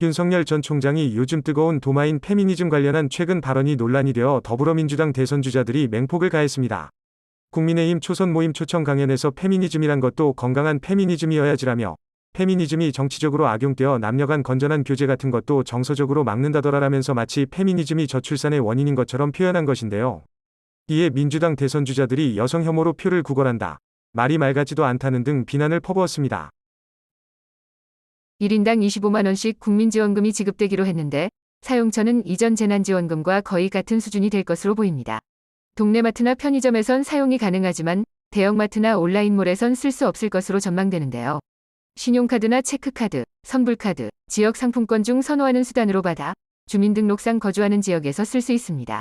윤석열 전 총장이 요즘 뜨거운 도마인 페미니즘 관련한 최근 발언이 논란이 되어 더불어민주당 대선 주자들이 맹폭을 가했습니다. 국민의힘 초선 모임 초청 강연에서 페미니즘이란 것도 건강한 페미니즘이어야지라며 페미니즘이 정치적으로 악용되어 남녀 간 건전한 교제 같은 것도 정서적으로 막는다더라라면서 마치 페미니즘이 저출산의 원인인 것처럼 표현한 것인데요. 이에 민주당 대선 주자들이 여성 혐오로 표를 구걸한다. 말이 맑아지도 않다는 등 비난을 퍼부었습니다. 1인당 25만원씩 국민지원금이 지급되기로 했는데 사용처는 이전 재난지원금과 거의 같은 수준이 될 것으로 보입니다. 동네 마트나 편의점에선 사용이 가능하지만 대형마트나 온라인몰에선 쓸 수 없을 것으로 전망되는데요. 신용카드나 체크카드, 선불카드, 지역 상품권 중 선호하는 수단으로 받아 주민등록상 거주하는 지역에서 쓸 수 있습니다.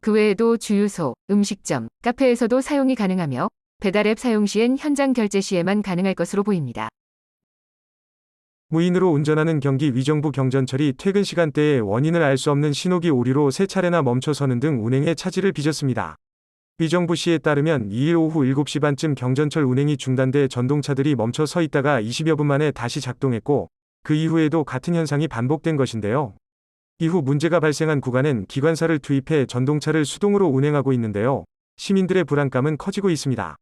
그 외에도 주유소, 음식점, 카페에서도 사용이 가능하며 배달앱 사용 시엔 현장 결제 시에만 가능할 것으로 보입니다. 무인으로 운전하는 경기 위정부 경전철이 퇴근 시간대에 원인을 알 수 없는 신호기 오류로 세 차례나 멈춰서는 등 운행에 차질을 빚었습니다. 위정부 시에 따르면 2일 오후 7시 반쯤 경전철 운행이 중단돼 전동차들이 멈춰 서 있다가 20여 분 만에 다시 작동했고 그 이후에도 같은 현상이 반복된 것인데요. 이후 문제가 발생한 구간엔 기관사를 투입해 전동차를 수동으로 운행하고 있는데요. 시민들의 불안감은 커지고 있습니다.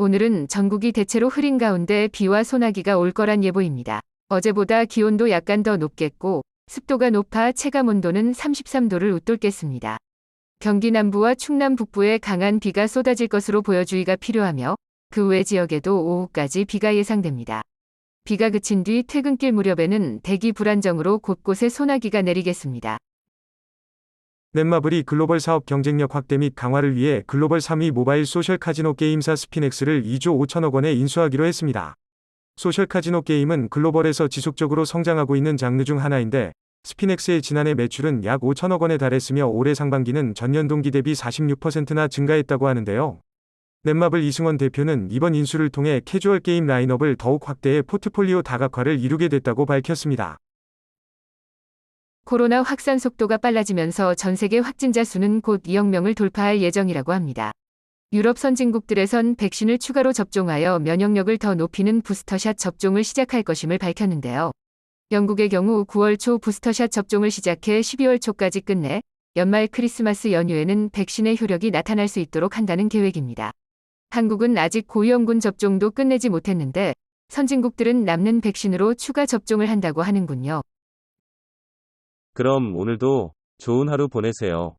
오늘은 전국이 대체로 흐린 가운데 비와 소나기가 올 거란 예보입니다. 어제보다 기온도 약간 더 높겠고 습도가 높아 체감 온도는 33도를 웃돌겠습니다. 경기 남부와 충남 북부에 강한 비가 쏟아질 것으로 보여 주의가 필요하며 그 외 지역에도 오후까지 비가 예상됩니다. 비가 그친 뒤 퇴근길 무렵에는 대기 불안정으로 곳곳에 소나기가 내리겠습니다. 넷마블이 글로벌 사업 경쟁력 확대 및 강화를 위해 글로벌 3위 모바일 소셜 카지노 게임사 스피넥스를 2조 5천억 원에 인수하기로 했습니다. 소셜 카지노 게임은 글로벌에서 지속적으로 성장하고 있는 장르 중 하나인데 스피넥스의 지난해 매출은 약 5천억 원에 달했으며 올해 상반기는 전년 동기 대비 46%나 증가했다고 하는데요. 넷마블 이승원 대표는 이번 인수를 통해 캐주얼 게임 라인업을 더욱 확대해 포트폴리오 다각화를 이루게 됐다고 밝혔습니다. 코로나 확산 속도가 빨라지면서 전 세계 확진자 수는 곧 2억 명을 돌파할 예정이라고 합니다. 유럽 선진국들에선 백신을 추가로 접종하여 면역력을 더 높이는 부스터샷 접종을 시작할 것임을 밝혔는데요. 영국의 경우 9월 초 부스터샷 접종을 시작해 12월 초까지 끝내 연말 크리스마스 연휴에는 백신의 효력이 나타날 수 있도록 한다는 계획입니다. 한국은 아직 고위험군 접종도 끝내지 못했는데 선진국들은 남는 백신으로 추가 접종을 한다고 하는군요. 그럼 오늘도 좋은 하루 보내세요.